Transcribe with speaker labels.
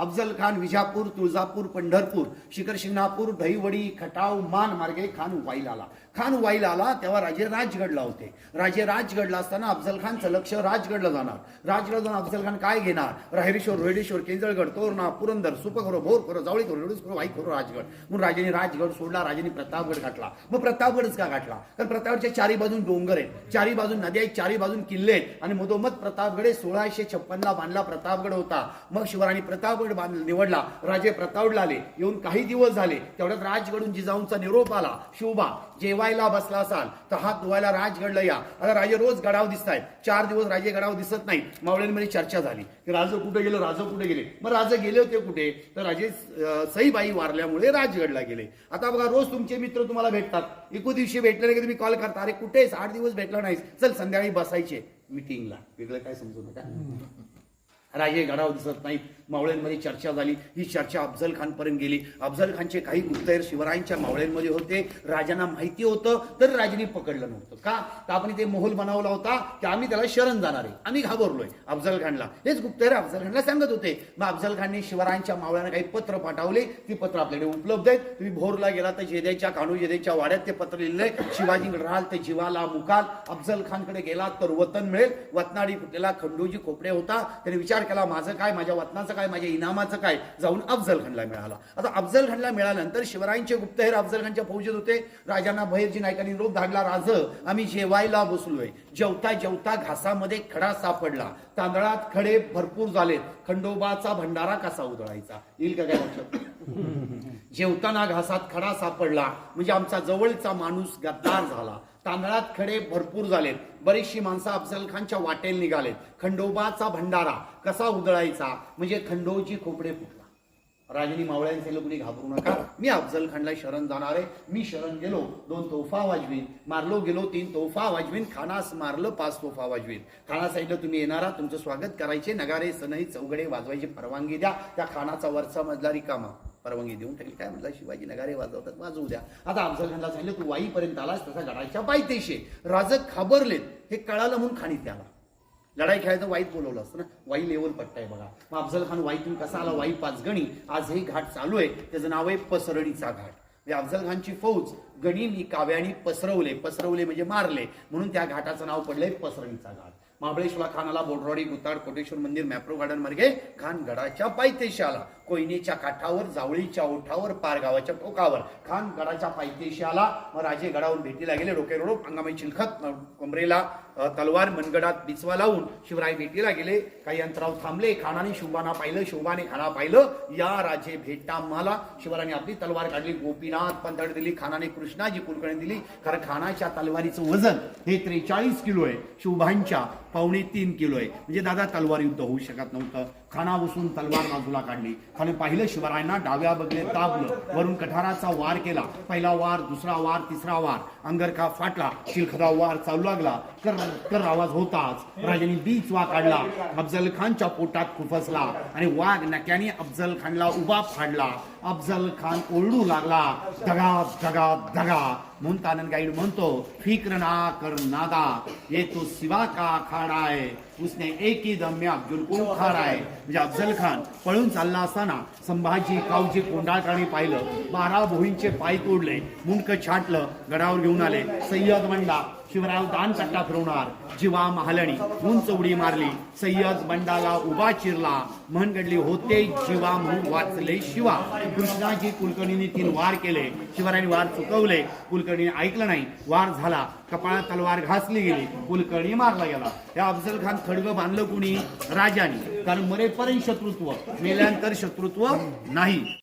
Speaker 1: अफजल खान विजापूर तुळजापूर पंढरपूर शिखर शिंगणापूर दहीवडी खटाव मान मार्गे खान वाईल आला खान वाईल आला तेव्हा राजे राजगडला होते. राजे राजगडला असताना अफजल खानचं लक्ष राजगडला जाणार. राजगडला जाऊन अफजल खान काय घेणार? राहिरेश्वर रोहिडेश्वर केंजळगड तोरणा पुरंदर सुपखोरो भोरखोरो जावळी करो रेडूस राजगड. म्हणून राजाने राजगड सोडला राजाने प्रतापगड गाठला. मग प्रतापगडच का गाठला? कारण प्रतापगडच्या चारी बाजून डोंगर आहेत. चारी बाजून नद्या आहेत चारी बाजून किल्ले आहेत. आणि मधोमध प्रतापगड सोळाशे छप्पनला बांधला प्रतापगड होता. मग शिवरायांनी प्रतापगड बांध निवडला राजे प्रतापगडला आले येऊन काही दिवस झाले तेवढ्यात राजगडून जिजाऊंचा निरोप आला. शिवबा जेवायला बसला असाल तर हात धुवायला राजगडला या. आता राजे रोज गडाव दिसतायत. चार दिवस राजे गडाव दिसत नाही मावळ्यांमध्ये चर्चा झाली. की राजे कुठे गेलं? राजे कुठे गेले? मग राजे गेले होते कुठे? तर राजे सईबाई वारल्यामुळे राजगडला गेले. आता बघा रोज तुमचे मित्र तुम्हाला भेटतात. एकू दिवशी भेटले नाही की तुम्ही कॉल करता. अरे कुठेच आठ दिवस भेटला नाहीस. चल संध्याकाळी बसायचे. मिटिंगला. वेगळं काय समजू नका. राजे गडाव दिसत नाहीत. मावळ्यांमध्ये चर्चा झाली. ही चर्चा अफजल खान पर्यंत गेली. अफजल खानचे काही गुप्तहेर शिवरायांच्या मावळ्यांमध्ये होते. राजांना माहिती होतं तर राजाने पकडलं नव्हतं. का? तर आपण ते मोहोल बनवला होता की आम्ही त्याला शरण जाणार आहे. आम्ही घाबरलोय अफजल खानला. हेच गुप्तहेर अफजल खानला सांगत होते. मग अफजल खानने शिवरायांच्या मावळ्यांना काही पत्र पाठवले. ती पत्र आपल्याकडे उपलब्ध आहेत. तुम्ही भोरला गेला तर जेदेच्या कानू जेदेच्या वाड्यात ते पत्र लिहिलंय. शिवाजीकडे राहाल ते जीवाला मुकाल. अफजल खानकडे गेला तर वतन मिळेल. वतनाडी फुटलेला खंडोजी खोपडे होता त्याने विचार विचार केला माझं काय माझ्या वतनाचं काय माझ्या इनामाचं काय जाऊन अफजल खानला मिळाला. आता अफजल खानला मिळाल्यानंतर शिवरायांचे गुप्तहेर अफजल खानच्या फौजेत होते. राजांना भैरजी नायकांनी रोप धाडला राज. आम्ही जेवायला बसलोय. जेवता जेवता घासामध्ये खडा सापडला. तांदळात खडे भरपूर झालेत. खंडोबाचा भंडारा कसा उधळायचा? येईल का काय लक्षात? जेवताना घासात खडा सापडला. म्हणजे आमचा जवळचा माणूस गद्दार झाला. तांदळात खडे भरपूर झालेत. बरीचशी माणसं अफजल खानच्या वाटेल निघालेत. खंडोबाचा भंडारा कसा उधळायचा? म्हणजे खंडोजी खोपडे फुटला. राजनी मावळ्यांचे सांगितलं घाबरू नका. मी अफजल खानला शरण जाणार आहे. मी शरण गेलो दोन तोफा वाजवीन. मारलो गेलो तीन तोफा वाजवीन. खानास मारलं पाच तोफा वाजवीन. खाना साईडला तुम्ही येणारा? तुमचं स्वागत करायचे. नगारे सनई चौघडे वाजवायची. परवानगी द्या. त्या खानाचा वरचा मजला रिकामा. परवानगी देऊन टाकली काय म्हटलं शिवाजी नगारे वाजवतात वाजवू द्या. आता अफजलखानला सांगितलं तू वाईपर्यंत आलास तसा लढाईच्या पायतेशे राज घाबरलेत हे कळालं म्हणून खाणीत आला लढाई खेळायचं वाईत बोलवलं असतं ना. वाई लेवल पट्टा आहे बघा. मग अफजल खान वाईतून कसा आला वाई पाचगणी. आज हे घाट चालू आहे. त्याचं नाव आहे पसरडीचा घाट. म्हणजे अफजल खानची फौज गणिमी काव्यानी पसरवले. पसरवले म्हणजे मारले. म्हणून त्या घाटाचं नाव पडलंय पसरडीचा घाट. महाबळेश्वर खानाला बोडरवाडी गुताड कोटेश्वर मंदिर मॅप्रो गार्डन मार्गे खानगडाच्या आला कोयनेच्या काठावर जावळीच्या ओठावर पारगावाच्या टोकावर. खानगडाच्या आला मग राजे गडावरून भेटीला गेले. डोके रोडो अंगामाई चिलखत कमरेला तलवार मनगडात बिचवा लावून शिवराय भेटीला गेले. काही अंतरावर थांबले. खानाने शिवबाना पाहिलं. शोभाने खाना पाहिलं. या राजे भेटा मला शिवराने आपली तलवार काढली. गोपीनाथ पंधड दिली. खानाने कृष्णाजी कुलकर्णी दिली. कारण खानाच्या तलवारीचं वजन हे त्रेचाळीस किलो आहे. शुभांच्या पावणे तीन किलो आहे. म्हणजे दादा तलवार युद्ध होऊ शकत नव्हतं. खाना बसून तलवार बाजूला काढली. खाली पाहिलं शिवरायांना डाव्या बगले दाबलं. वरून कठाराचा वार केला. पहिला वार दुसरा वार तिसरा वार. अंगरखा फाटला. शिलखदा वार चालू लागला. कर कर आवाज होताच. राजाने बीच वा काढला. अफजल खानच्या पोटात खुपसला आणि वाघ नक्याने अफजल खानला उभा फाडला. अफजल खान ओरडू लागला. दगा दगा दगा. म्हणून कानन गाईड म्हणतो फिक्र ना कर नादा ये तो शिवा का खाडा आहे उसने एक ही अब्दुल कोण खार आहे म्हणजे अफजल खान पळून चालला असताना संभाजी कावजी कोंडाळकरांनी पाहिलं. बारा भोईंचे पाय तोडले मुंडक छाटलं गडावर घेऊन आले. सय्यद मंडा शिवराव दान कट्टा फिरवणार. जीवा महालणी. उंच उडी मारली. सय्यद बंडाला उभा चिरला. म्हणगडली होते. जीवा म्हणून वाचले शिवा. कृष्णाजी कुलकर्णीने तीन वार केले. शिवरायांनी वार चुकवले. कुलकर्णीने ऐकलं नाही. वार झाला. कपाळात तलवार घासली गेली. कुलकर्णी मारला गेला. या अफजल खान खडगं बांधलं कुणी? राजाने. कारण मरेपर्यंत शत्रुत्व. मेल्यानंतर शत्रुत्व नाही.